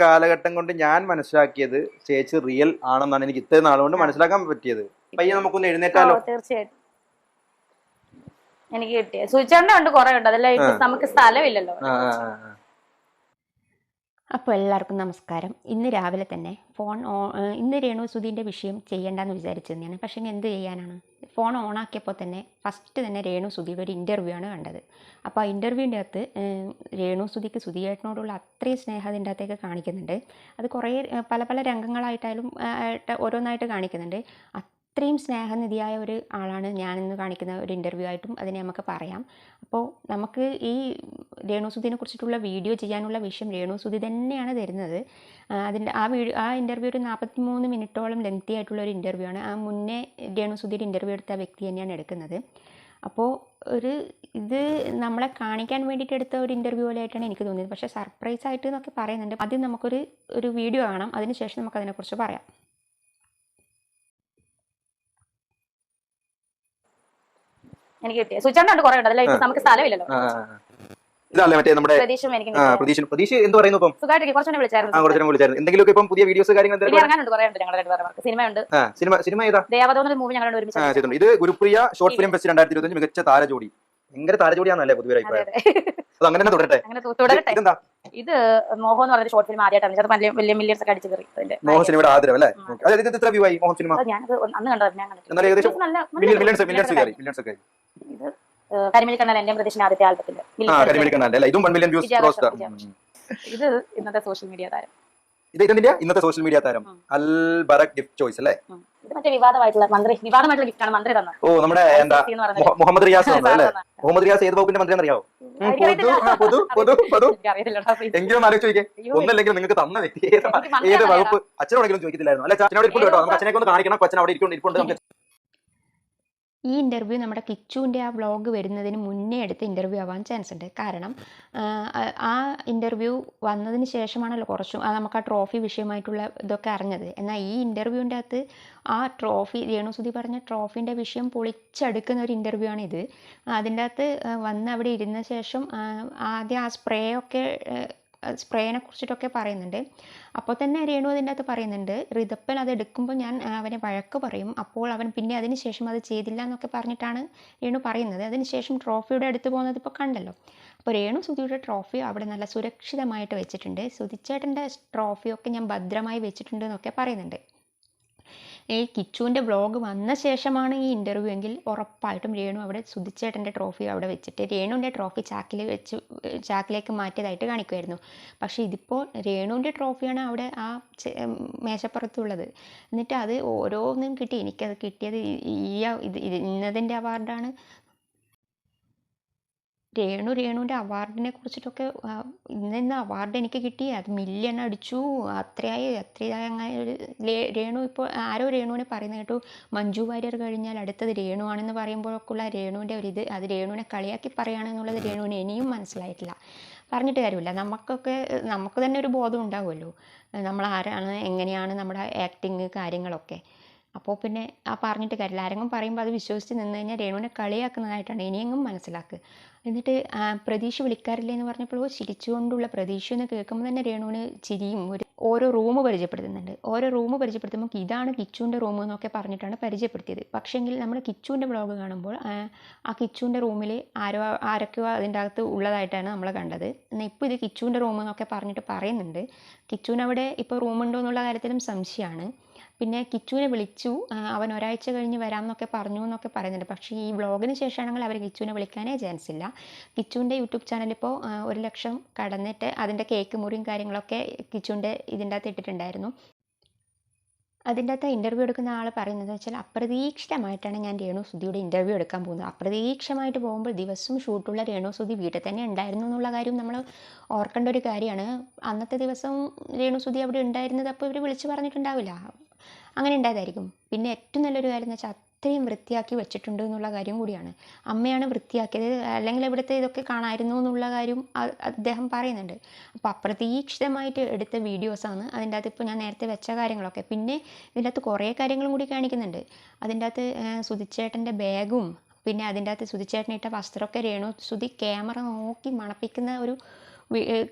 കാലഘട്ടം കൊണ്ട് ഞാൻ മനസ്സിലാക്കിയത് ചേച്ചി റിയൽ ആണെന്നാണ് എനിക്ക് ഇത്രയും നാളുകൊണ്ട് മനസ്സിലാക്കാൻ പറ്റിയത്. പയ്യെ നമുക്കൊന്ന് എഴുന്നേറ്റാലോ? തീർച്ചയായിട്ടും. എനിക്ക് കിട്ടിയ. സൂചിച്ചേണ്ട ഉണ്ട് കുറെ ഉണ്ട്. അതല്ല നമുക്ക് സ്ഥലമില്ലല്ലോ. അപ്പോൾ എല്ലാവർക്കും നമസ്കാരം. ഇന്ന് രാവിലെ തന്നെ ഫോൺ ഇന്ന് രേണു സുധീന്റെ വിഷയം ചെയ്യേണ്ടെന്ന് വിചാരിച്ചു തന്നെയാണ് പക്ഷേ എന്ത് ചെയ്യാനാണ്? ഫോൺ ഓണാക്കിയപ്പോൾ തന്നെ ഫസ്റ്റ് തന്നെ രേണു സുധിയുടെ ഒരു ഇന്റർവ്യൂ ആണ് കണ്ടത്. അപ്പോൾ ആ ഇന്റർവ്യൂവിന്റെ അകത്ത് രേണു സുധിക്ക് സുധിയേട്ടനോടുള്ള അത്രയും സ്നേഹം അതിന്റെ അകത്തേക്ക് കാണിക്കുന്നുണ്ട്. അത് കുറേ പല പല രംഗങ്ങളായിട്ടായാലും ഓരോന്നായിട്ട് കാണിക്കുന്നുണ്ട്. അത്രയും സ്നേഹനിധിയായ ഒരു ആളാണ് ഞാനിന്ന് കാണിക്കുന്ന ഒരു ഇന്റർവ്യൂ ആയിട്ടും അതിനെ നമുക്ക് പറയാം. അപ്പോൾ നമുക്ക് ഈ രേണുസുദ്ധിനെ കുറിച്ചിട്ടുള്ള വീഡിയോ ചെയ്യാനുള്ള വിഷയം രേണുസുദ്ധി തന്നെയാണ് തരുന്നത്. അതിന്റെ ആ വീഡിയോ ആ ഇന്റർവ്യൂ ഒരു നാൽപ്പത്തി മൂന്ന് മിനിറ്റോളം ലെങ്തി ആയിട്ടുള്ള ഒരു ഇന്റർവ്യൂ ആണ്. ആ മുന്നേ രേണുസുദ്ധിയുടെ ഇന്റർവ്യൂ എടുത്ത വ്യക്തി തന്നെയാണ് എടുക്കുന്നത്. അപ്പോൾ ഒരു ഇത് നമ്മളെ കാണിക്കാൻ വേണ്ടിയിട്ട് എടുത്ത ഒരു ഇന്റർവ്യൂ പോലെയായിട്ടാണ് എനിക്ക് തോന്നിയത്. പക്ഷേ സർപ്രൈസ് ആയിട്ട് എന്നൊക്കെ പറയുന്നുണ്ട്. ആദ്യം നമുക്കൊരു ഒരു വീഡിയോ കാണാം. അതിനുശേഷം നമുക്ക് അതിനെക്കുറിച്ച് പറയാം. എനിക്ക് കിട്ടിയത് ഉണ്ട് കുറെ ഉണ്ട്. അതല്ല നമുക്ക് സ്ഥലമില്ലല്ലോ. ഇതല്ലേ മറ്റേ നമ്മുടെ പ്രതീക്ഷ പ്രതീക്ഷ എന്ത് പറയുന്നു ഇപ്പം? വിളിച്ചായിരുന്നു. എന്തെങ്കിലും ഇപ്പം പുതിയ വീഡിയോസ് കാര്യങ്ങൾ രണ്ടുപേർക്ക് സിനിമ സിനിമ ഏതാ? മൂവി ഞങ്ങളുടെ ഒരുമിച്ച് ഇത് ഗുരുപ്രിയ ഷോർട്ട് ഫിലിം ഫെസ്റ്റ് രണ്ടായിരത്തി ഇരുപത്തി മികച്ച താരജോടി ഭയങ്കര താരജോടിയാണല്ലേ പൊതുവെ അഭിപ്രായം. അത്. അങ്ങനെ തന്നെ തുടരട്ടെ. തുടരട്ടെ. ഇതെന്താ? ഇത് മോഹൻ എന്ന് പറഞ്ഞ ഷോർട്ട് ഫിലിം ആദ്യമായിട്ടാണ് ചിലപ്പോൾ വലിയ മില്യൻസ് ഒക്കെ അടിച്ചു കയറി മോഹൻ സിനിമയുടെ ആദരവ് അല്ലേ. അതായത് ഇത് എത്ര വ്യൂ ആയി മോഹൻ സിനിമ? ഞാൻ ഞാനത് അന്ന് കണ്ടത് ഞാൻ കണ്ടത് എന്നാലും ഇത് കരിമിലി കണ്ണാൽ എന്റെ പ്രതീക്ഷ ആദ്യത്തെ ആൽബത്തിന്റെ ആ കരിമിലി കണ്ണാല്ലേ അല്ലേ? ഇതും വൺ മില്യൺ വ്യൂസ് ഇത് ഇന്നത്തെ സോഷ്യൽ മീഡിയ താരം. ഇത് ഇതിന്റെ ഇന്നത്തെ സോഷ്യൽ മീഡിയ താരം. അൽ ബറക് ഗിഫ്റ്റ് ചോയ്സ് അല്ലേ? ഓ നമ്മുടെ എന്താ മുഹമ്മദ് റിയാസ് അല്ലേ മുഹമ്മദ് റിയാസ് ഏത് വകുപ്പിന്റെ മന്ത്രി അറിയാവോ. പൊതു, പൊതു, പൊതു. എങ്കിലും ഒന്നല്ലെങ്കിൽ നിങ്ങൾക്ക് തന്ന വ്യക്തി ഏത്. വകുപ്പ്? അച്ഛനോടെങ്കിലും ചോദിക്കത്തില്ലായിരുന്നു. അല്ലെ അച്ഛനോട് ഇരിപ്പുണ്ട് കേട്ടോ. നമുക്ക് അച്ഛനെ ഒന്ന് കാണിക്കണം. അച്ഛൻ അവിടെ ഇരിക്കുന്നുണ്ട് ഇരിപ്പുണ്ട് നമുക്ക് ഈ ഇന്റർവ്യൂ നമ്മുടെ കിച്ചുവിന്റെ ആ വ്ളോഗ് വരുന്നതിന് മുന്നേ എടുത്ത ഇന്റർവ്യൂ ആവാൻ ചാൻസ് ഉണ്ട്. കാരണം ആ, ഇന്റർവ്യൂ വന്നതിന് ശേഷമാണല്ലോ കുറച്ചും നമുക്ക് ആ ട്രോഫി വിഷയമായിട്ടുള്ള ഇതൊക്കെ അറിഞ്ഞത്. എന്നാൽ ഈ ഇന്റർവ്യൂവിന്റെ അകത്ത് ആ ട്രോഫി രേണുസുതി പറഞ്ഞ ട്രോഫീന്റെ വിഷയം പൊളിച്ചെടുക്കുന്ന ഒരു ഇന്റർവ്യൂ ആണിത് അതിന്റെ അകത്ത് വന്ന് അവിടെ ഇരുന്ന ശേഷം ആദ്യം ആ സ്പ്രേ ഒക്കെ സ്പ്രേനെ കുറിച്ചിട്ടൊക്കെ പറയുന്നുണ്ട്. അപ്പോൾ തന്നെ രേണു അതിന്റെ അകത്ത് പറയുന്നുണ്ട് ഋതപ്പൻ അത് എടുക്കുമ്പോൾ ഞാൻ അവനെ വഴക്ക് പറയും. അപ്പോൾ അവൻ പിന്നെ അതിന് ശേഷം അത് ചെയ്തില്ല എന്നൊക്കെ പറഞ്ഞിട്ടാണ് രേണു പറയുന്നത്. അതിന് ശേഷം ട്രോഫിയുടെ അടുത്ത് പോകുന്നത് ഇപ്പോൾ കണ്ടല്ലോ. അപ്പോൾ രേണു സുധിയുടെ ട്രോഫി അവിടെ നല്ല സുരക്ഷിതമായിട്ട് വെച്ചിട്ടുണ്ട്. സുധിച്ചേട്ടന്റെ ട്രോഫിയൊക്കെ ഞാൻ ഭദ്രമായി വെച്ചിട്ടുണ്ട് എന്നൊക്കെ പറയുന്നുണ്ട്. ഈ കിച്ചുവിന്റെ ബ്ലോഗ് വന്ന ശേഷമാണ് ഈ ഇന്റർവ്യൂ എങ്കിൽ ഉറപ്പായിട്ടും രേണു അവിടെ സുധിച്ചേട്ടന്റെ ട്രോഫി അവിടെ വെച്ചിട്ട് രേണുവിന്റെ ട്രോഫി ചാക്കിൽ വെച്ച് ചാക്കിലേക്ക് മാറ്റിയതായിട്ട് കാണിക്കുമായിരുന്നു പക്ഷേ ഇതിപ്പോൾ രേണുവിന്റെ ട്രോഫിയാണ് അവിടെ ആ മേശപ്പുറത്തുള്ളത്. എന്നിട്ട് അത് ഓരോന്നും കിട്ടി. എനിക്കത് കിട്ടിയത് ഈ- ഇത് ഇന്നതിന്റെ അവാർഡാണ് രേണു രേണുവിന്റെ അവാർഡിനെ കുറിച്ചിട്ടൊക്കെ ഇന്ന് ഇന്ന് അവാർഡ് എനിക്ക് കിട്ടി. അത് മില്യൺ അടിച്ചു. അത്രയായി അത്രയായി അങ്ങനെ രേണു ഇപ്പോൾ ആരോ രേണുവിനെ പറയുന്ന കേട്ടു. മഞ്ജു വാര്യർ കഴിഞ്ഞാൽ അടുത്തത് രേണു ആണെന്ന് പറയുമ്പോഴൊക്കെയുള്ള രേണുവിന്റെ ഒരു ഇത്. അത് രേണുവിനെ കളിയാക്കി പറയുകയാണെന്നുള്ളത് രേണുവിന് ഇനിയും മനസ്സിലായിട്ടില്ല. പറഞ്ഞിട്ട് കാര്യമില്ല. നമുക്കൊക്കെ നമുക്ക് തന്നെ ഒരു ബോധം ഉണ്ടാവുമല്ലോ. നമ്മൾ ആരാണ് എങ്ങനെയാണ് നമ്മുടെ ആക്ടിങ് കാര്യങ്ങളൊക്കെ. അപ്പോൾ പിന്നെ ആ പറഞ്ഞിട്ട് കാര്യമില്ല. ആരെങ്കിലും പറയുമ്പോൾ അത് വിശ്വസിച്ച് നിന്ന് കഴിഞ്ഞാൽ രേണുവിനെ കളിയാക്കുന്നതായിട്ടാണ് ഇനിയെങ്കിലും മനസ്സിലാക്കുക എന്നിട്ട് പ്രതീക്ഷ വിളിക്കാറില്ല എന്ന് പറഞ്ഞപ്പോൾ ചിരിച്ചുകൊണ്ടുള്ള പ്രതീക്ഷ എന്ന് കേൾക്കുമ്പോൾ തന്നെ രേണുവിന് ചിരിയും ഒരു ഓരോ റൂം പരിചയപ്പെടുത്തുന്നുണ്ട്. ഓരോ റൂം പരിചയപ്പെടുത്തുമ്പോൾ ഇതാണ് കിച്ചുവിന്റെ റൂം എന്നൊക്കെ പറഞ്ഞിട്ടാണ് പരിചയപ്പെടുത്തിയത്. പക്ഷേങ്കിൽ നമ്മൾ കിച്ചുവിന്റെ ബ്ലോഗ് കാണുമ്പോൾ ആ, ആ കിച്ചുവിന്റെ റൂമിൽ ആരോ ആരൊക്കെയോ അതിന്റെ അകത്ത് ഉള്ളതായിട്ടാണ് നമ്മൾ കണ്ടത്. എന്നാൽ ഇപ്പോൾ ഇത് കിച്ചുവിന്റെ റൂം എന്നൊക്കെ പറഞ്ഞിട്ട് പറയുന്നുണ്ട്. കിച്ചുവിനവിടെ ഇപ്പോൾ റൂമുണ്ടോ എന്നുള്ള കാര്യത്തിലും സംശയമാണ് പിന്നെ കിച്ചുവിനെ വിളിച്ചു. അവൻ ഒരാഴ്ച കഴിഞ്ഞ് വരാമെന്നൊക്കെ പറഞ്ഞു എന്നൊക്കെ പറയുന്നുണ്ട്. പക്ഷേ ഈ വ്ളോഗിന് ശേഷമാണെങ്കിൽ അവർ കിച്ചുവിനെ വിളിക്കാനേ ചാൻസ് ഇല്ല. കിച്ചുവിന്റെ യൂട്യൂബ് ചാനൽ ഇപ്പോൾ ഒരു ലക്ഷം കടന്നിട്ട് അതിന്റെ കേക്ക് മുറിയും കാര്യങ്ങളൊക്കെ കിച്ചുവിന്റെ ഇതിന്റെ അകത്ത് ഇട്ടിട്ടുണ്ടായിരുന്നു. അതിന്റെ അകത്ത് ഇന്റർവ്യൂ എടുക്കുന്ന ആൾ പറയുന്നത് വെച്ചാൽ അപ്രതീക്ഷിതമായിട്ടാണ് ഞാൻ രേണു സുധിയുടെ ഇന്റർവ്യൂ എടുക്കാൻ പോകുന്നത്. അപ്രതീക്ഷിതമായിട്ട് പോകുമ്പോൾ ദിവസവും ഷൂട്ടുള്ള രേണു സുധി വീട്ടിൽ തന്നെ ഉണ്ടായിരുന്നു എന്നുള്ള കാര്യം നമ്മൾ ഓർക്കേണ്ട ഒരു കാര്യമാണ്. അന്നത്തെ ദിവസം രേണു സുധി അവിടെ ഉണ്ടായിരുന്നത് അപ്പോൾ ഇവർ വിളിച്ച് പറഞ്ഞിട്ടുണ്ടാവില്ല. അങ്ങനെ ഉണ്ടായതായിരിക്കും. പിന്നെ ഏറ്റവും നല്ലൊരു കാര്യം എന്ന് വെച്ചാൽ അത്രയും വൃത്തിയാക്കി വെച്ചിട്ടുണ്ട് എന്നുള്ള കാര്യം കൂടിയാണ്. അമ്മയാണ് വൃത്തിയാക്കിയത്. അല്ലെങ്കിൽ ഇവിടുത്തെ ഇതൊക്കെ കാണായിരുന്നു എന്നുള്ള കാര്യം അദ്ദേഹം പറയുന്നുണ്ട്. അപ്പോൾ അപ്രതീക്ഷിതമായിട്ട് എടുത്ത വീഡിയോസാണ് അതിന്റെ അകത്ത് ഇപ്പോൾ ഞാൻ നേരത്തെ വെച്ച കാര്യങ്ങളൊക്കെ. പിന്നെ ഇതിന്റെ അകത്ത് കുറേ കാര്യങ്ങളും കൂടി കാണിക്കുന്നുണ്ട്. അതിന്റെ അകത്ത് സുതിച്ചേട്ടന്റെ ബാഗും പിന്നെ അതിന്റെ അകത്ത് സുതിച്ചേട്ടൻ ഇട്ട വസ്ത്രമൊക്കെ രേണു സുധി ക്യാമറ നോക്കി മണപ്പിക്കുന്ന ഒരു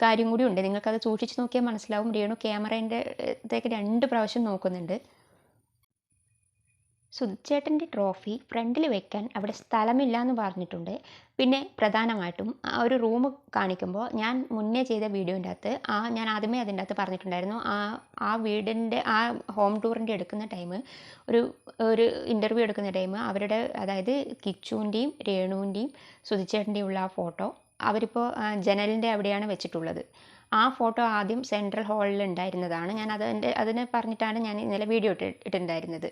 കാര്യം കൂടി ഉണ്ട്. നിങ്ങൾക്കത് സൂക്ഷിച്ച് നോക്കിയാൽ മനസ്സിലാവും. രേണു ക്യാമറേന്റെ ഇതൊക്കെ രണ്ട് പ്രാവശ്യം നോക്കുന്നുണ്ട്. സുധിച്ചേട്ടന്റെ ട്രോഫി ഫ്രണ്ടിൽ വെക്കാൻ അവിടെ സ്ഥലമില്ല എന്ന് പറഞ്ഞിട്ടുണ്ട്. പിന്നെ പ്രധാനമായിട്ടും ആ ഒരു റൂം കാണിക്കുമ്പോൾ ഞാൻ മുന്നേ ചെയ്ത വീഡിയോന്റെ അകത്ത് ആ ഞാൻ ആദ്യമേ അതിന്റെ അകത്ത് പറഞ്ഞിട്ടുണ്ടായിരുന്നു. ആ ആ വീടിന്റെ ആ ഹോം ടൂറിന്റെ എടുക്കുന്ന ടൈം ഒരു ഒരു ഇന്റർവ്യൂ എടുക്കുന്ന ടൈം അവരുടെ അതായത് കിച്ചുവിന്റെയും രേണുവിന്റെയും സുധിച്ചേട്ടന്റെയും ഉള്ള ആ ഫോട്ടോ അവരിപ്പോൾ ജനലിന്റെ അവിടെയാണ് വെച്ചിട്ടുള്ളത്. ആ ഫോട്ടോ ആദ്യം സെൻട്രൽ ഹാളിൽ ഉണ്ടായിരുന്നതാണ്. ഞാൻ അതിന്റെ അതിനെ പറഞ്ഞിട്ടാണ് ഞാൻ ഇന്നലെ വീഡിയോ ഇട്ട് ഇട്ടിട്ടുണ്ടായിരുന്നത്.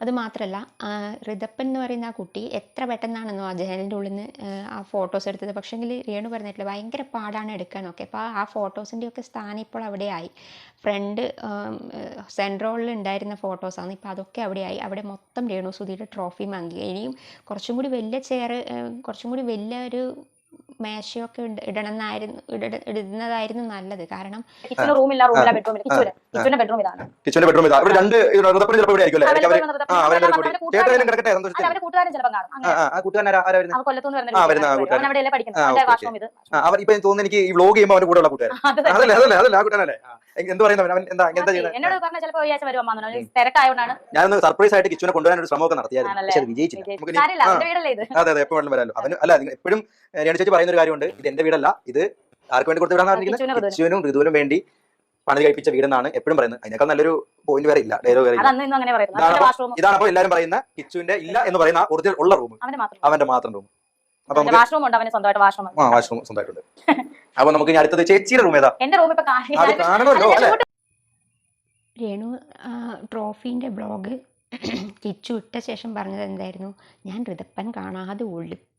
അത് മാത്രമല്ല ആ, ഋതപ്പൻ എന്ന് പറയുന്ന ആ കുട്ടി എത്ര പെട്ടെന്നാണെന്നോ ആ ജനലിന്റെ ഉള്ളിൽ നിന്ന് ആ ഫോട്ടോസ് എടുത്തത്. പക്ഷേങ്കിൽ രേണു പറഞ്ഞിട്ടില്ല ഭയങ്കര പാടാണ് എടുക്കാനൊക്കെ അപ്പോൾ ആ ഫോട്ടോസിന്റെ ഒക്കെ സ്ഥാനം ഇപ്പോൾ അവിടെയായി ഫ്രണ്ട് സെൻട്രോളിൽ ഉണ്ടായിരുന്ന ഫോട്ടോസാണ് ഇപ്പോൾ അതൊക്കെ അവിടെയായി അവിടെ മൊത്തം രേണു സുധിയുടെ ട്രോഫി വാങ്ങി ഇനിയും കുറച്ചും കൂടി വലിയ ചെയർ കുറച്ചും കൂടി വലിയ ഒരു മേശയൊക്കെ ഇട- ഇടണമെന്നായിരുന്നു ഇട- ഇടുന്നതായിരുന്നു നല്ലത്. കാരണം കിച്ചണ റൂമില്ല റൂമില്ല ബെഡ്റൂമില്ല കിച്ചണ ബെഡ്റൂം ഇതാണ് കിച്ചന്റെ ബെഡ്റൂം ഇതാ. ഇവിടെ രണ്ട് ഋതപ്പന് ചിലപ്പോൾ ഇവിടെ ആയിരിക്കും അവരുടെ കൂട്ടുകാരൻ- ചിലപ്പോൾ കാണും. അങ്ങനെ. കൊല്ലത്തുനിന്ന് വരുന്ന? പഠിക്കുന്നത്. അവർ ഇപ്പൊ തോന്നുന്നു എനിക്ക് ഈ വ്ലോഗ് ചെയ്യുമ്പോൾ അവന്റെ കൂടെ ഉള്ള കൂട്ടുകാരൻ അത്. അതല്ലേ അതല്ലേ അതല്ലേ ആ കൂട്ടുകാരനല്ലേ? ആ, എന്ത് പറയുന്നവൻ? അവൻ എന്താ എന്താ ചെയ്യുന്നത്? എന്നോട് പറഞ്ഞ ചിലപ്പോൾ ഈ ആഴ്ച വരും അമ്മ തിരക്കായോണ്ടാണ്. ഞാനൊന്ന് സർപ്രൈസ് ആയിട്ട് കിച്ചുവിനെ കൊണ്ടുവരാൻ ഒരു ശ്രമമൊക്കെ നടത്തിയായിരുന്നു. പക്ഷെ അത് വിജയിച്ചില്ല. അതെ അതെ എപ്പോഴും വരാലോ. അവന് അല്ല എപ്പോഴും ചേച്ചി പറയുന്ന ഒരു കാര്യമുണ്ട്. ഇത് എന്റെ വീടല്ല. ഇത് ആർക്ക് വേണ്ടി കൊടുത്തു വിടാന്ന് പറഞ്ഞിരിക്കുന്നത് ഋതുവിനും. കിച്ചുവിനും ഋതുവിനും വേണ്ടി പണി കഴിപ്പിച്ച വീടെന്നാണ് എപ്പോഴും പറയുന്നത്. അതിനേക്കാൾ നല്ലൊരു പോയിന്റ് വേറെ ഇല്ല ഡയലോഗ് വേറെ ഇല്ല. ഇതാണ് അപ്പൊ എല്ലാരും അപ്പോൾ എല്ലാവരും പറയുന്ന കിച്ചുവിന്റെ ഇല്ല എന്ന് പറയുന്ന ഒറിജിനൽ ഉള്ള റൂം അവന്റെ മാത്രം അവന്റെ മാത്രം റൂം അപ്പൊ വാഷ്റൂം ഉണ്ട് അവന് സ്വന്തമായിട്ട് വാഷ്റൂം ആ വാഷ്റൂം സ്വന്തമായിട്ടുണ്ട്. അപ്പൊ നമുക്ക് ഇനി അടുത്തത് ചേച്ചിയുടെ റൂം ഏതാ? എന്റെ റൂം ഇപ്പൊ കാണണമല്ലോ അല്ലെ രേണു ട്രോഫീന്റെ ബ്ലോഗ് കിച്ചു ഇട്ട ശേഷം പറഞ്ഞത് എന്തായിരുന്നു? ഞാൻ ഋതപ്പൻ കാണാതെ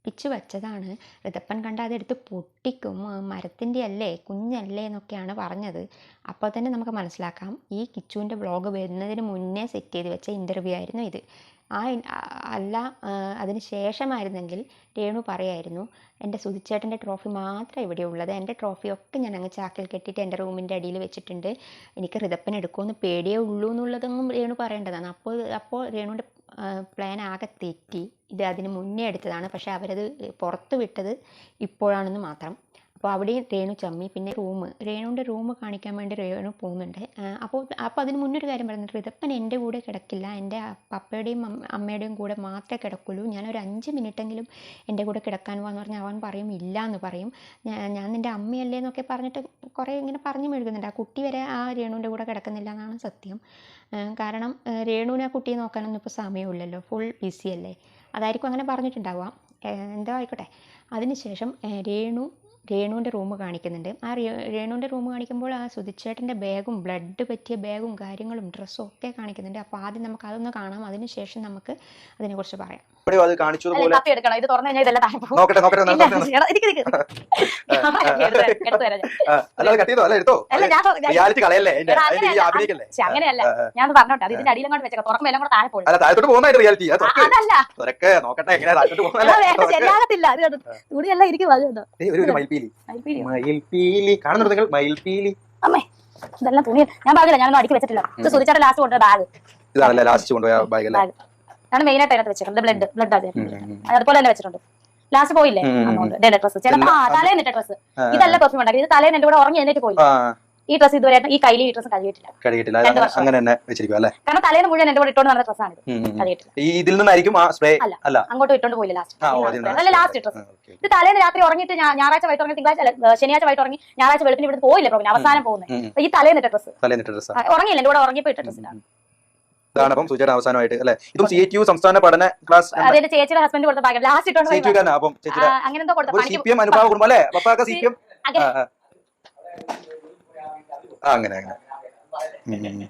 ഒളിപ്പിച്ച് വച്ചതാണ്. ഋതപ്പൻ കണ്ട അതെടുത്ത് പൊട്ടിക്കും. മരത്തിന്റെ അല്ലേ കുഞ്ഞല്ലേ എന്നൊക്കെയാണ് പറഞ്ഞത്. അപ്പോൾ തന്നെ നമുക്ക് മനസ്സിലാക്കാം. ഈ കിച്ചുവിന്റെ ബ്ലോഗ് വരുന്നതിന് മുന്നേ സെറ്റ് ചെയ്ത് വെച്ച ഇന്റർവ്യൂ ആയിരുന്നു ഇത്. ആ അല്ല അതിന് ശേഷമായിരുന്നെങ്കിൽ രേണു പറയായിരുന്നു എന്റെ സുധിച്ചേട്ടന്റെ ട്രോഫി മാത്രമേ ഇവിടെ ഉള്ളത്. എന്റെ ട്രോഫിയൊക്കെ ഞാൻ അങ്ങ് ചാക്കിൽ കെട്ടിയിട്ട് എന്റെ റൂമിന്റെ അടിയിൽ വെച്ചിട്ടുണ്ട്. എനിക്ക് ഋതപ്പൻ എടുക്കുമെന്ന് പേടിയേ ഉള്ളൂ എന്നുള്ളതൊന്നും രേണു പറയേണ്ടതാണ്. അപ്പോൾ അപ്പോൾ രേണുവിന്റെ പ്ലാൻ ആകെ തെറ്റി. ഇത് അതിന് മുന്നേ എടുത്തതാണ്. പക്ഷേ അവരത് പുറത്ത് വിട്ടത് ഇപ്പോഴാണെന്ന് മാത്രം. അപ്പോൾ അവിടെയും രേണു ചമ്മി പിന്നെ റൂം. രേണുവിന്റെ റൂം കാണിക്കാൻ വേണ്ടി രേണു പോകുന്നുണ്ട്. അപ്പോൾ അപ്പോൾ അതിന് മുന്നൊരു കാര്യം പറയുന്നത് റിതപ്പൻ എന്റെ കൂടെ കിടക്കില്ല. എന്റെ പപ്പയുടെയും അമ്മ- അമ്മയുടെയും കൂടെ മാത്രമേ കിടക്കുള്ളൂ. ഞാനൊരു അഞ്ച് മിനിറ്റെങ്കിലും എന്റെ കൂടെ കിടക്കാൻ പോകാന്ന് പറഞ്ഞാൽ അവൻ പറയും ഇല്ല എന്ന് പറയും ഞാൻ നിന്റെ അമ്മയല്ലേ എന്നൊക്കെ പറഞ്ഞിട്ട് കുറേ ഇങ്ങനെ പറഞ്ഞു മെഴുകുന്നുണ്ട്. ആ കുട്ടി വരെ ആ രേണുവിന്റെ കൂടെ കിടക്കുന്നില്ല എന്നാണ് സത്യം. കാരണം രേണുവിനെ ആ കുട്ടിയെ നോക്കാനൊന്നും ഇപ്പോൾ സമയമില്ലല്ലോ. ഫുൾ ബിസി അല്ലേ? അതായിരിക്കും അങ്ങനെ പറഞ്ഞിട്ടുണ്ടാവാം എന്തോ ആയിക്കോട്ടെ. അതിനുശേഷം രേണു രേണുവിന്റെ റൂം കാണിക്കുന്നുണ്ട്. ആ രേണുവിന്റെ റൂം കാണിക്കുമ്പോൾ ആ സുധിച്ചേട്ടന്റെ ബാഗും ബ്ലഡ് പറ്റിയ ബാഗും കാര്യങ്ങളും ഡ്രസ്സും ഒക്കെ കാണിക്കുന്നുണ്ട്. അപ്പോൾ ആദ്യം നമുക്ക് അതൊന്ന് കാണാം. അതിനുശേഷം നമുക്ക് അതിനെക്കുറിച്ച് പറയാം. അത് എടുക്കണം. ഇത് തുറന്നു കഴിഞ്ഞാൽ ഇതെല്ലാം താഴെ പോകും. നോക്കട്ടെ നോക്കട്ടെ അങ്ങനെയല്ല. ഞാൻ പറഞ്ഞോട്ടെ. അത് ഇതിന്റെ അടിയിലും കൊണ്ട് വെച്ചേക്കാം. തുറക്കുമ്പോൾ എല്ലാം കൂടെ താഴെ പോകും അല്ല താഴത്തോട്ട് പോകുന്നതായിട്ട് റിയാലിറ്റി അതല്ല. നോക്കട്ടെ എങ്ങനെ താഴത്തോട്ട് പോകുന്നല്ലേ തുണിയെല്ലാം ഇരിക്കും അത് ഒരു ഒരു മയിൽപീലി. മയിൽപീലി. കാണുന്നുണ്ട് നിങ്ങൾ? മയിൽപീലി. അമ്മേ ഇതെല്ലാം തുണി ഞാൻ പറഞ്ഞില്ല ഞാനൊന്നും അടുക്കി വെച്ചിട്ടില്ല. ഇത് ലാസ്റ്റ് കൊണ്ടുപോയ ബാഗ്. ഇതാണല്ലേ ലാസ്റ്റ് കൊണ്ടുപോയ ബാഗ് ബാഗ്. ഞാൻ മെയിൻ ആയിട്ട് അതിനകത്ത് വെച്ചിട്ടുണ്ട് ബ്ലഡ് ബ്ലഡ്. അതുപോലെ തന്നെ വെച്ചിട്ടുണ്ട്. ലാസ്റ്റ് പോയില്ലേ? ഡ്രസ് ചിലപ്പോ ആ തലേന്നിട്ട ഡ്രസ് ഇതല്ല പെർഫ്യൂം ഉണ്ടാക്കി ഇത് തലേന്ന് എന്റെ കൂടെ ഉറങ്ങി എന്നിട്ട് പോയി. ഈ ഡ്രസ് ഇതുവരെ ഈ കയ്യിൽ ഈ ഡ്രസ് കഴുകിയിട്ടില്ല. കഴുകിയിട്ടില്ല. അങ്ങനെ- തന്നെ വെച്ചിരിക്കും അല്ലേ? കാരണം തലേന്ന് മുഴുവൻ എന്റെ കൂടെ ഇട്ടോണ്ട് നടന്ന ഡ്രസ്സാണ് കഴുകിയിട്ടില്ല. ഇതിൽ നിന്നായിരിക്കും ആ സ്പ്രേ അല്ല. അങ്ങോട്ട് ഇട്ടോണ്ട് പോയില്ല ലാസ്റ്റ് അല്ല ലാസ്റ്റ് ഡ്രസ് ഇത് തലേന്ന് രാത്രി ഉറങ്ങിട്ട് ഞായറാഴ്ച വൈകിട്ട് ഉറങ്ങി തിങ്കളാഴ്ച ശനിയാഴ്ച വൈകിട്ട് ഉറങ്ങി ഞായറാഴ്ച വെളുപ്പിന് ഇവിടെ പോയില്ല പ്രോഗ്രാം അവസാനം പോകുന്നത്. ഈ തലേന്ന് ഇട്ട ഡ്രസ് തലേന്നിട്ട ഡ്രസ്സാ ഉറങ്ങിയില്ല എന്റെ കൂടെ ഉറങ്ങിയപ്പോ ഇട്ട ഡ്രസ്സിലാണ് ഇതാണ്. അപ്പം സൂചിയുടെ അവസാനമായിട്ട് അല്ലെ? ഇതും സി എച്ച് യു സംസ്ഥാന പഠന ക്ലാസ് ചേച്ചിയുടെ ഹസ്ബൻഡ് കൊടുത്ത ലാസ്റ്റ് അങ്ങനെ എന്തോ കൊടുത്ത സി പി എം അനുഭാവ കുടുംബം അല്ലേ? പപ്പാക്ക സി പി എം അങ്ങനെ അങ്ങനെ. അങ്ങനെ.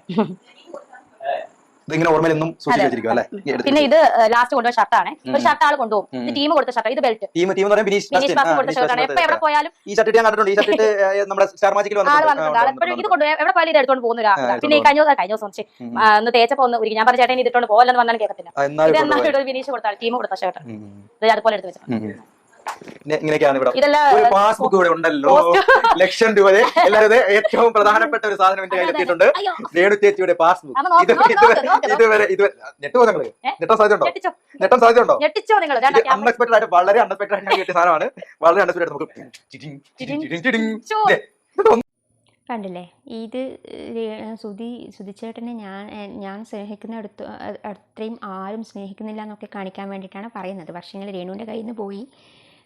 ഇതിങ്ങനെ ഓർമ്മയിൽ എന്നും സൂക്ഷിച്ചു വെച്ചിരിക്കും അല്ലേ? പിന്നെ ഇത് ലാസ്റ്റ് കൊണ്ടുപോയ ഷർട്ടാണ് ഒരു ഷർട്ട് ആൾ കൊണ്ടുപോകും. ഇത് ടീം കൊടുത്ത ഷർട്ട് ഇത് ബെൽറ്റ് ടീം ടീം എന്ന് പറയുമ്പോൾ ബിനീഷ് ആ, കൊടുത്ത ഷർട്ടാണ് എപ്പോ എവിടെ പോയാലും ഈ ഷർട്ട് ഞാൻ കണ്ടിട്ടുണ്ട്. ഈ ഷർട്ട് നമ്മുടെ സ്റ്റാർ മാജിക്കിൽ വന്നിട്ടുണ്ട്. ഇത് കൊണ്ടുപോയി. എവിടെ പോയാലും ഇത് എടുത്തോണ്ട് പോകുന്ന ഒരാളാണ് പിന്നെ ഈ കഴിഞ്ഞ ദിവസം കഴിഞ്ഞ ദിവസം ഒന്ന് തേച്ചപ്പോ ഒന്ന് ഞാൻ പറഞ്ഞ ചേട്ടൻ ഇതിട്ടോണ്ട് പോകലെന്ന് പറഞ്ഞാലും കേൾക്കത്തില്ല. ഇത് എന്നാലും ഫിനിഷ് കൊടുത്താൽ ടീം കൊടുത്ത ഷർട്ട് ഇത് അതുപോലെ എടുത്ത് വെച്ചു ഇങ്ങനെ- ഇങ്ങനെയൊക്കെയാണ് ഇവിടെ. ഇതെല്ലാം ഒരു പാസ്ബുക്ക് ഇവിടെ ഉണ്ടല്ലോ. ലക്ഷം രൂപ. എല്ലാവരും ഏറ്റവും പ്രധാനപ്പെട്ട ഒരു സാധനം എന്റെ കയ്യിൽ എത്തിയിട്ടുണ്ട് അയ്യോ. രേണു ചേച്ചിയുടെ പാസ്ബുക്ക് ഇതുവരെ ഇതുവരെ ഇതുവരെ ഞെട്ടുമോ നിങ്ങൾ? ഞെട്ടാൻ സാധ്യതയുണ്ടോ? ഞെട്ടാൻ സാധ്യതയുണ്ടോ? അൺഎക്സ്പെക്ടഡ് ആയിട്ട് വളരെ അൺഎക്സ്പെക്ടഡ് ആയിട്ട് ഞാൻ കിട്ടിയ സാധനമാണ്. വളരെ അൺഎക്സ്പെക്ടഡ് ആയിട്ട് നമുക്ക് കണ്ടില്ലേ? ഇത് സുധി സുധിച്ചേട്ടനെ ഞാൻ ഞാൻ സ്നേഹിക്കുന്ന അടുത്ത് അത്രയും ആരും സ്നേഹിക്കുന്നില്ല എന്നൊക്കെ കാണിക്കാൻ വേണ്ടിയിട്ടാണ് പറയുന്നത്. പക്ഷേങ്കിൽ രേണുവിന്റെ കയ്യിൽ നിന്ന് പോയി.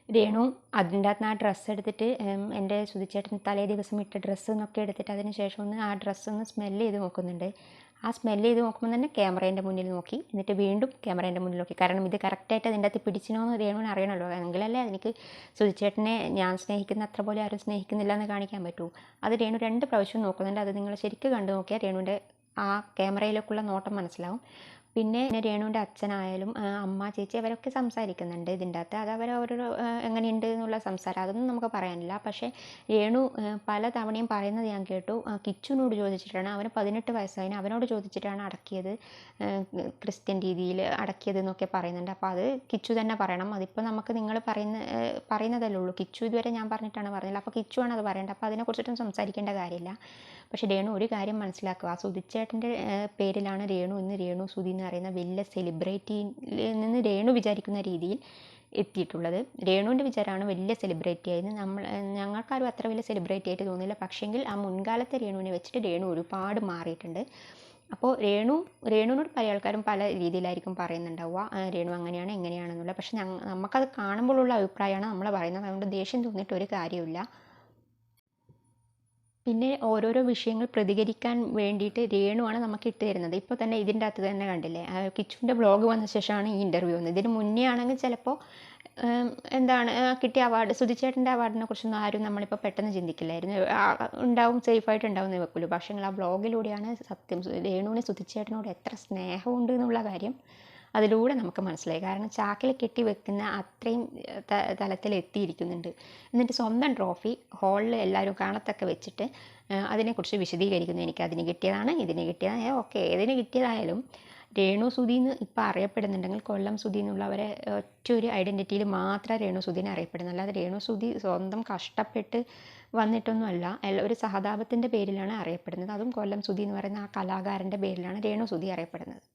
രേണു അതിന്റെ അകത്ത് ആ ഡ്രസ്സ് എടുത്തിട്ട് എന്റെ സുധിച്ചേട്ടൻ തലേ ദിവസം ഇട്ട ഡ്രസ്സ് എന്നൊക്കെ എടുത്തിട്ട് അതിന് ശേഷം ഒന്ന് ആ ഡ്രസ്സ് ഒന്ന് സ്മെല്ല് ചെയ്ത് നോക്കുന്നുണ്ട്. ആ സ്മെല്ല് ചെയ്ത് നോക്കുമ്പോൾ തന്നെ ക്യാമറേന്റെ മുന്നിൽ നോക്കി. എന്നിട്ട് വീണ്ടും ക്യാമറേന്റെ മുന്നിൽ നോക്കി കാരണം ഇത് കറക്റ്റായിട്ട് അതിന്റെ അകത്ത് പിടിച്ചിനോ എന്ന് രേണുവിന് അറിയണമല്ലോ. എങ്കിലല്ലേ എനിക്ക് സുധിച്ചേട്ടനെ ഞാൻ സ്നേഹിക്കുന്ന അത്ര പോലെ ആരും സ്നേഹിക്കുന്നില്ല എന്ന് കാണിക്കാൻ പറ്റൂ. അത് രേണു രണ്ട് പ്രാവശ്യം നോക്കുന്നുണ്ട്. അത് നിങ്ങൾ ശരിക്കും കണ്ടു നോക്കിയാൽ രേണുവിന്റെ ആ ക്യാമറയിലേക്കുള്ള നോട്ടം മനസ്സിലാവും. പിന്നെ രേണുവിന്റെ അച്ഛനായാലും അമ്മ ചേച്ചി അവരൊക്കെ സംസാരിക്കുന്നുണ്ട് ഇതിന്റെ അകത്ത്. അത് അവർ ഓരോരോ എങ്ങനെയുണ്ട് എന്നുള്ള സംസാരം. അതൊന്നും നമുക്ക് പറയാനില്ല. പക്ഷേ രേണു പല തവണയും പറയുന്നത് ഞാൻ കേട്ടു. കിച്ചുവിനോട് ചോദിച്ചിട്ടാണ്. അവന് പതിനെട്ട് വയസ്സായതിന് അവനോട് ചോദിച്ചിട്ടാണ് അടക്കിയത് ക്രിസ്ത്യൻ രീതിയിൽ അടക്കിയത് എന്നൊക്കെ പറയുന്നുണ്ട്. അപ്പോൾ അത് കിച്ചു തന്നെ പറയണം. അതിപ്പോൾ നമുക്ക് നിങ്ങൾ പറയുന്ന പറയുന്നതല്ലേ ഉള്ളൂ. കിച്ചു ഇതുവരെ ഞാൻ പറഞ്ഞിട്ടാണ് പറഞ്ഞത്. അപ്പോൾ കിച്ചു ആണ് അത് പറയേണ്ടത്. അപ്പോൾ അതിനെക്കുറിച്ചിട്ടൊന്നും സംസാരിക്കേണ്ട കാര്യമില്ല. പക്ഷേ രേണു ഒരു കാര്യം മനസ്സിലാക്കുക. ആ സുധിച്ചേട്ടന്റെ പേരിലാണ് രേണു ഇന്ന് രേണു സുധി എന്ന് പറയുന്ന വലിയ സെലിബ്രിറ്റിയിൽ നിന്ന് രേണു വിചാരിക്കുന്ന രീതിയിൽ എത്തിയിട്ടുള്ളത്. രേണുവിന്റെ വിചാരമാണ് വലിയ സെലിബ്രിറ്റി ആയിരുന്നു നമ്മൾ ഞങ്ങൾക്കാരും അത്ര വലിയ സെലിബ്രിറ്റി ആയിട്ട് തോന്നില്ല പക്ഷേങ്കിൽ ആ മുൻകാലത്തെ രേണുവിനെ വെച്ചിട്ട് രേണു ഒരുപാട് മാറിയിട്ടുണ്ട്. അപ്പോൾ രേണു രേണുവിനോട് പല ആൾക്കാരും പല രീതിയിലായിരിക്കും പറയുന്നുണ്ടാവുക. രേണു അങ്ങനെയാണ് എങ്ങനെയാണെന്നുള്ള പക്ഷെ നമുക്കത് കാണുമ്പോഴുള്ള അഭിപ്രായമാണ് നമ്മൾ പറയുന്നത്. അതുകൊണ്ട് ദേഷ്യം തോന്നിയിട്ട് ഒരു കാര്യമില്ല പിന്നെ ഓരോരോ വിഷയങ്ങൾ പ്രതികരിക്കാൻ വേണ്ടിയിട്ട് രേണുവാണ് നമുക്ക് ഇട്ട് തരുന്നത്. ഇപ്പോൾ തന്നെ ഇതിന്റെ അകത്ത് തന്നെ കണ്ടില്ലേ? കിച്ചുവിന്റെ ബ്ലോഗ് വന്ന ശേഷമാണ് ഈ ഇന്റർവ്യൂ വന്നത്. ഇതിന് മുന്നേ ആണെങ്കിൽ ചിലപ്പോൾ എന്താണ് കിട്ടിയ അവാർഡ് സുധിച്ചേട്ടന്റെ അവാർഡിനെ കുറിച്ചൊന്നും ആരും നമ്മളിപ്പോൾ പെട്ടെന്ന് ചിന്തിക്കില്ലായിരുന്നു. ഉണ്ടാവും സേഫായിട്ട് ഉണ്ടാവും എന്ന് വെക്കുള്ളൂ. പക്ഷേ ആ ബ്ലോഗിലൂടെയാണ് സത്യം രേണുവിന് സുധിച്ചേട്ടനോട് എത്ര സ്നേഹമുണ്ട് എന്നുള്ള കാര്യം അതിലൂടെ നമുക്ക് മനസ്സിലായി. കാരണം ചാക്കിൽ കെട്ടി വെക്കുന്ന അത്രയും തലത്തിൽ എത്തിയിരിക്കുന്നുണ്ട്. എന്നിട്ട് സ്വന്തം ട്രോഫി ഹോളിൽ എല്ലാവരും കാണത്തൊക്കെ വെച്ചിട്ട് അതിനെക്കുറിച്ച് വിശദീകരിക്കുന്നു. എനിക്ക് അതിന് കിട്ടിയതാണ് ഇതിന് കിട്ടിയതാണ്. ഓക്കെ ഏതിന് കിട്ടിയതായാലും രേണു സുധി എന്ന് ഇപ്പം അറിയപ്പെടുന്നുണ്ടെങ്കിൽ കൊല്ലം സുധി എന്നുള്ളവരെ ഒറ്റ ഒരു ഐഡന്റിറ്റിയിൽ മാത്രമേ രേണു സുധീനെ അറിയപ്പെടുന്നു അല്ലാതെ രേണു സുധി സ്വന്തം കഷ്ടപ്പെട്ട് വന്നിട്ടൊന്നുമല്ല ഒരു സഹതാപത്തിന്റെ പേരിലാണ് അറിയപ്പെടുന്നത്. അതും കൊല്ലം സുധി എന്ന് പറയുന്ന ആ കലാകാരന്റെ പേരിലാണ് രേണു സുധി അറിയപ്പെടുന്നത്.